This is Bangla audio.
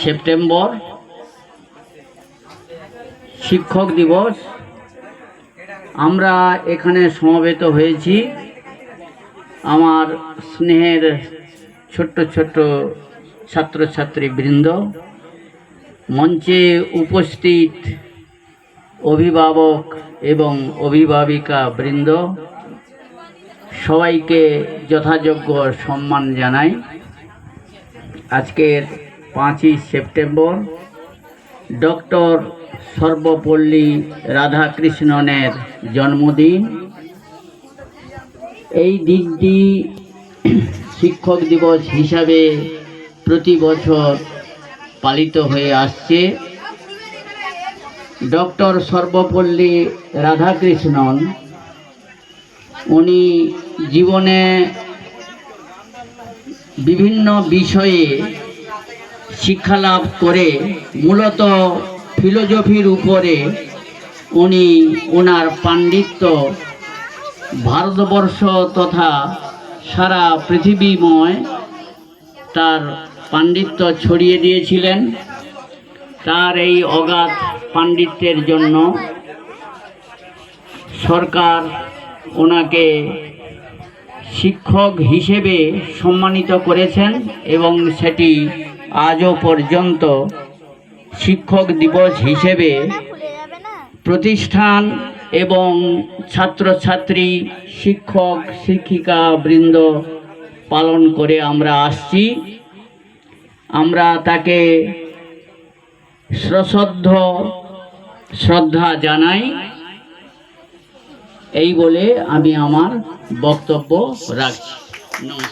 সেপ্টেম্বর শিক্ষক দিবস। আমরা এখানে সমবেত হয়েছি। আমার স্নেহের ছোট্ট ছোট্ট ছাত্রছাত্রী বৃন্দ, মঞ্চে উপস্থিত অভিভাবক এবং অভিভাবিকা বৃন্দ, সবাইকে যথাযোগ্য সম্মান জানাই। আজকের পাঁচই সেপ্টেম্বর, ডক্টর সর্বপল্লী রাধাকৃষ্ণনের জন্মদিন। এই দিনটি শিক্ষক দিবস হিসাবে প্রতি বছর পালিত হয়ে আসছে। ডক্টর সর্বপল্লী রাধাকৃষ্ণন, উনি জীবনে বিভিন্ন বিষয়ে শিক্ষালাভ করে মূলত ফিলোজফির উপরে উনি ওনার পাণ্ডিত্য ভারতবর্ষ তথা সারা পৃথিবীময় তার পাণ্ডিত্য ছড়িয়ে দিয়েছিলেন। তার এই অগাধ পাণ্ডিত্যের জন্য সরকার ওনাকে শিক্ষক হিসেবে সম্মানিত করেছেন এবং সেটি আজও পর্যন্ত শিক্ষক দিবস হিসেবে প্রতিষ্ঠান এবং ছাত্রছাত্রী, শিক্ষক, শিক্ষিকা বৃন্দ পালন করে আমরা আসছি। আমরা তাকে সশ্রদ্ধ শ্রদ্ধা জানাই। এই বলে আমি আমার বক্তব্য রাখছি। নমস্কার।